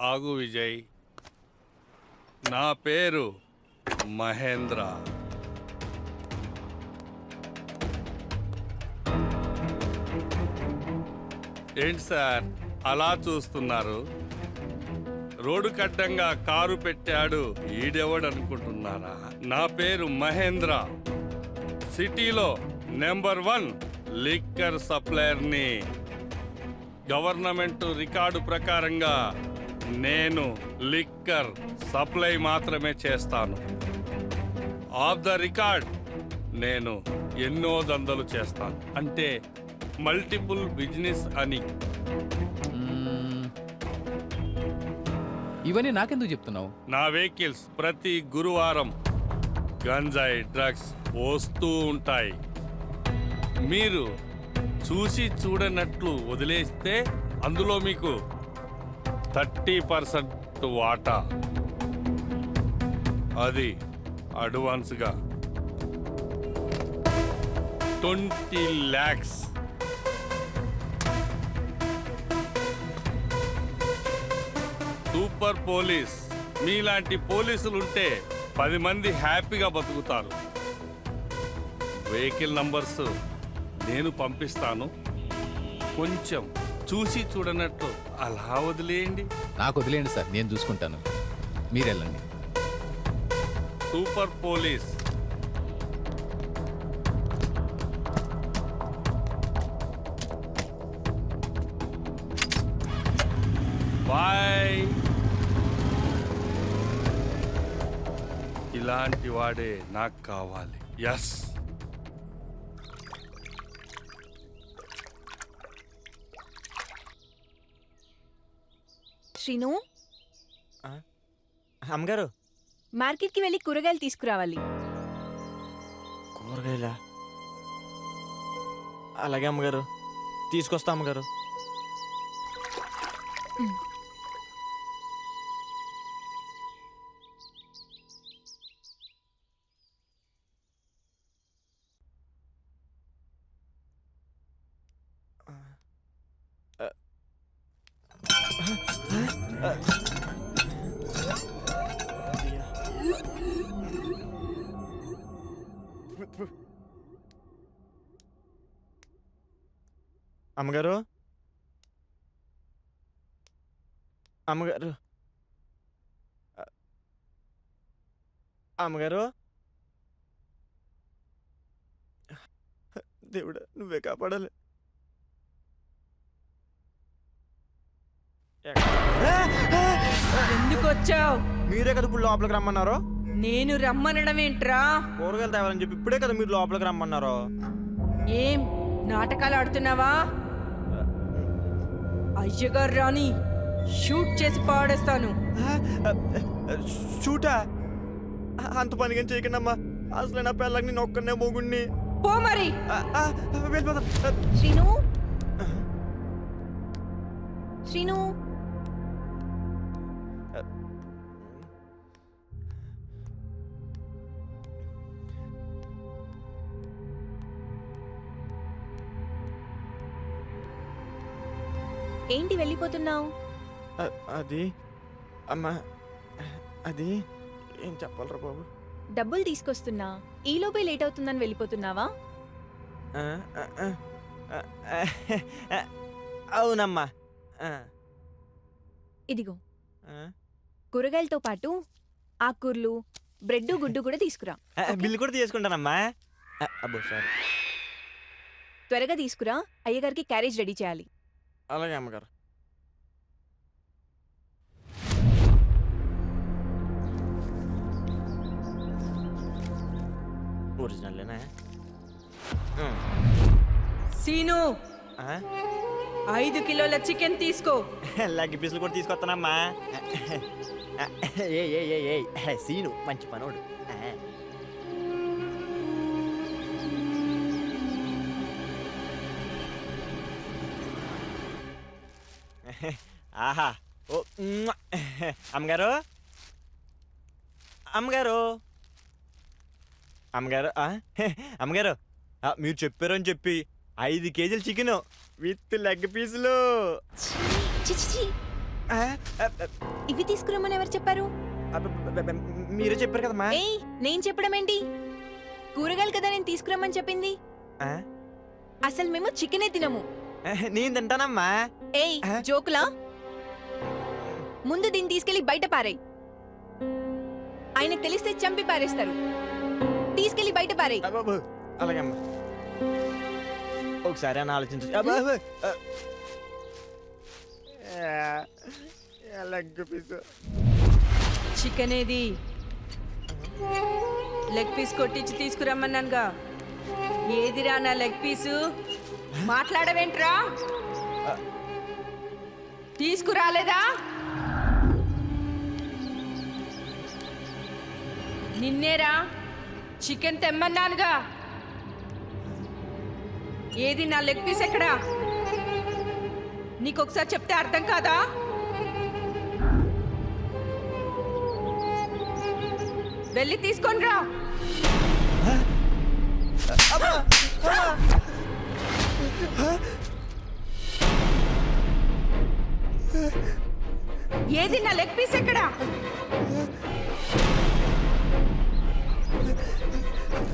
ఆగు విజయ్. నా పేరు మహేంద్ర. ఏంటి సార్ అలా చూస్తున్నారు? రోడ్డు కడ్డంగా కారు పెట్టాడు ఈడెవడు అనుకుంటున్నారా? నా పేరు మహేంద్ర. సిటీలో నెంబర్ వన్ లిక్కర్ సప్లయర్ని. గవర్నమెంట్ రికార్డు ప్రకారంగా నేను లిక్కర్ సప్లై మాత్రమే చేస్తాను. ఆఫ్ ద రికార్డ్ నేను ఎన్నో దందలు చేస్తాను. అంటే మల్టిపుల్ బిజినెస్ అని. ఇవన్నీ నాకెందుకు చెప్తున్నావు? నా వెహికల్స్ ప్రతి గురువారం గంజాయి డ్రగ్స్ వస్తూ ఉంటాయి. మీరు చూసి చూడనట్లు వదిలేస్తే అందులో మీకు థర్టీ పర్సెంట్ వాటా. అది అడ్వాన్స్గా. ట్వంటీ ల్యాక్స్. Super police. మీలాంటి పోలీసులు ఉంటే పది మంది హ్యాపీగా బతుకుతారు. వెహికల్ నంబర్స్ నేను పంపిస్తాను. కొంచెం చూసి చూడనట్టు అలా వదిలేయండి. నాకు వదిలేండి సార్ నేను చూసుకుంటాను. మీరు వెళ్ళండి సూపర్ పోలీస్. బాయ్. ఇలాంటి వాడే నాకు కావాలి. ఎస్ శ్రీను? అమ్మగారు. మార్కెట్కి వెళ్ళి కూరగాయలు తీసుకురావాలి. కూరగాయల? అలాగే అమ్మగారు. తీసుకొస్తా అమ్మగారు. అమ్మగారు? అమ్మగారు? అమ్మగారు? దేవుడా నువ్వే కాపాడాలి. ఎందుకు వచ్చావు మీరే కదా ఇప్పుడు లోపలికి రమ్మన్నారు? నేను రమ్మనడం ఏంట్రా కూరగాయలు తేవాలని చెప్పి ఇప్పుడే కదా మీరు లోపలికి రమ్మన్నారు. ఏం? నాటకాలు ఆడుతున్నావా? అయ్యగారు రాని షూట్ చేసి పాడేస్తాను. షూటా? అంత పనిగా చేయకండి అసలు నా పిల్లకి నేను ఒక్కనే మొగుడిని పో మరి. వెళ్ళిపోతాం శ్రీను? శ్రీను? ఏంటి వెళ్ళిపోతున్నావు? అది అమ్మా అది ఏం చెప్పాలరా బాబు? డబ్బులు తీసుకొస్తున్నా. ఈలోపే లేట్ అవుతుందని వెళ్ళిపోతున్నావా? అవునమ్మా. ఇదిగో. కూరగాయలతో పాటు ఆకూర్లు బ్రెడ్ గుడ్డు కూడా తీసుకురా. బిల్లు కూడా తీసుకుంటానమ్మా. అబ్బో సారీ. త్వరగా తీసుకురా. అయ్యగారికి క్యారేజ్ రెడీ చేయాలి. అలాగే అమ్మగారు. ఒరిజినల్లేనా. సీను? ఐదు కిలోల చికెన్ తీసుకో. లెగ్ పీసులు కూడా తీసుకొస్తానమ్మా. ఏ ఏ ఏ ఏ సీను మంచి పనోడు. ఆహా. ఓ మ్మ్. అమ్మగారు? అమ్మగారు? అమ్మగారు ఆ? అమ్మగారు ఆ, మీరు చెప్పారని చెప్పి ఐదు కేజీలు చికెన్ విత్ లెగ్ పీసులు. ఆ, ఆ, ఇవి తీసుకురమ్మని ఎవరు చెప్పారు? బ- మీరే చెప్పారు కదమ్మా. ఏయ్ నేను చెప్పడం ఏంటి? కూరగాయలు కదా నేను తీసుకురమ్మని చెప్పింది. ఆ, అసలు మేము చికెనే తినము. నేను తింటానమ్మా. ఏయ్ ఆ? జోకులా? ముందు దీన్ని తీసుకెళ్ళి బయట పారేయ్. ఆయనకు తెలిస్తే చంపి పారేస్తారు. తీసుకెళ్ళి బయట పారేయ్. అబ్బబ్బ, అలాగే అమ్మా. ఒకసారి అని ఆలోచించు. ఆ. ఆ, చికెన్ ఏది? లెగ్ పీస్ కొట్టించి తీసుకురమ్మన్నానుగా. ఏదిరా నా లెగ్ పీసు? మాట్లాడవేంట్రా? తీసుకురాలేదా? నిన్నేరా చికెన్ తెమ్మన్నానుగా. ఏది నా లెగ్ పీస్ ఎక్కడా? నీకొకసారి చెప్తే అర్థం కాదా? వెళ్ళి తీసుకొని రా. ఏది నా లెగ్ పీస్ ఎక్కడా?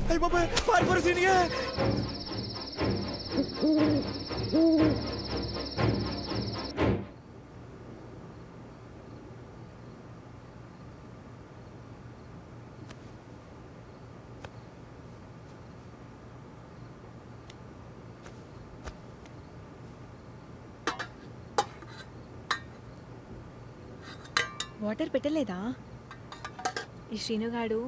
అయ్య బాబాయ్ పారిపోరు సీనిగా వాటర్ పెట్టలేదా ఈ శ్రీనుగాడు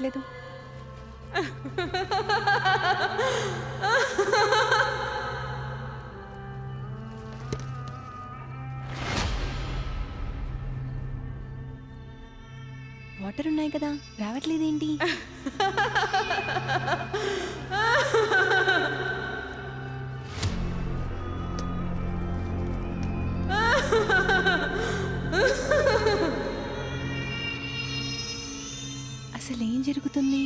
రావట్లేదు వాటర్ ఉన్నాయి కదా రావట్లేదేంటి అసలేం ఏం జరుగుతుంది?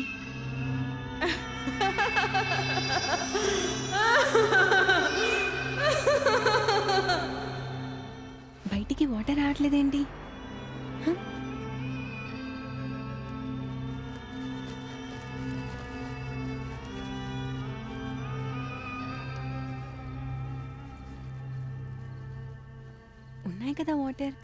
బయటికి వాటర్ రావట్లేదేంటి? ఉన్నాయి కదా వాటర్.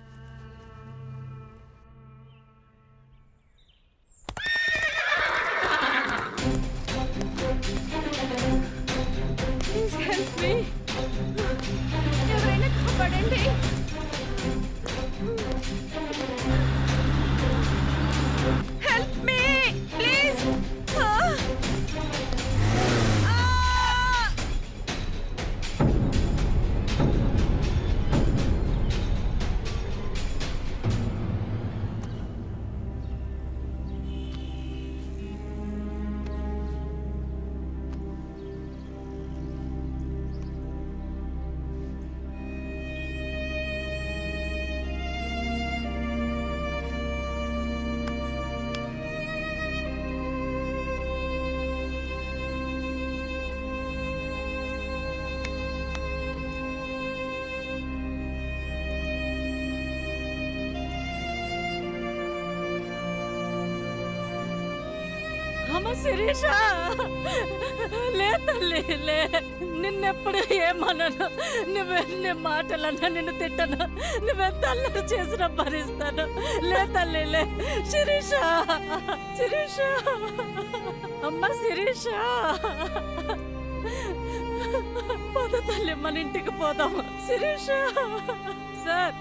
అమ్మ శిరీష! లే తల్లి లే. నిన్నెప్పుడు ఏమనను? నువ్వెన్ని మాటలన్నా నిన్ను తిట్టను. నువ్వెంత అల్లరి చేసిన భరిస్తాను. లే తల్లి లే. శిరీష! శిరీష! అమ్మ శిరీష! పోద తల్లి మన ఇంటికి పోదాము శిరీష! సార్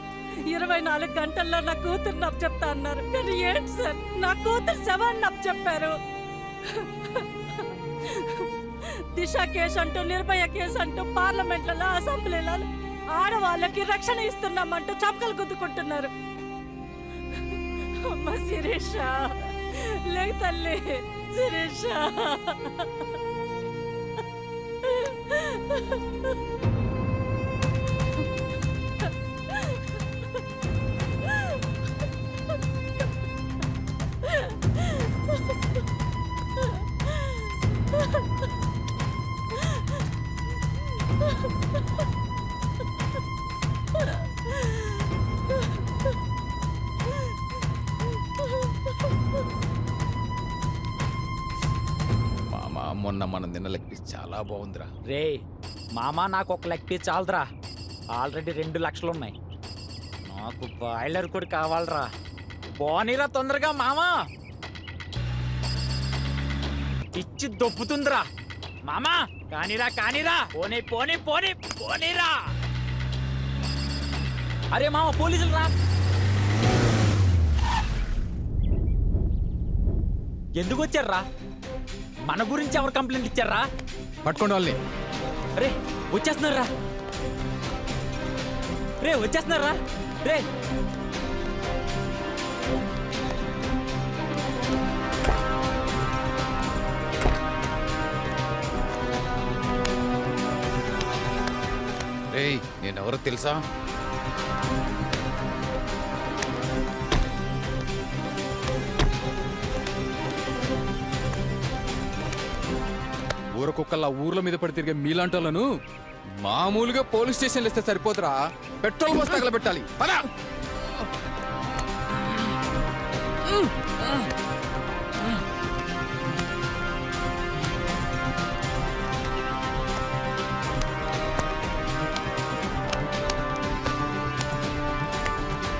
ఇరవై నాలుగు గంటల్లో నా కూతురు నప్పు చెప్తా అన్నారు. కానీ ఏంటి సార్? నా కూతురు శవాన్ని నప్పు చెప్పారు. దిశ కేసు అంటూ నిర్భయ కేసు అంటూ పార్లమెంట్లలో అసెంబ్లీలలో ఆడవాళ్ళకి రక్షణ ఇస్తున్నామంటూ చంకలు గుద్దుకుంటున్నారు. అమ్మ శిరీష లేక తల్లి శిరీష. తిన్న లెగ్ పీస్ చాలా బాగుందిరా. రే మామ నాకు ఒక లెగ్ పీస్ చాలదురా. ఆల్రెడీ రెండు లక్షలు ఉన్నాయి నాకు బాయిలర్ కూడా కావాలరా. పోనీరా తొందరగా మామ. ఇచ్చి దొప్పుతుందిరా మామా కానీరా కానీరా. పోనీ పోనీ పోనీ పోనీరా. అరే మామ పోలీసులు రా. ఎందుకు వచ్చారా మన గురించి ఎవరు కంప్లైంట్ ఇచ్చారా? పట్టుకోండి వాళ్ళని. రే వచ్చేస్తున్నారా? రే వచ్చేస్తున్నారా? రే. రేయ్ నేనెవరో తెలుసా? ఊర కుక్కల్లా ఊర్ల మీద పడి తిరిగే మీలాంటి మామూలుగా పోలీస్ స్టేషన్లు ఇస్తే సరిపోతురా పెట్రోల్ బస్ తగలబెట్టాలి. పదా!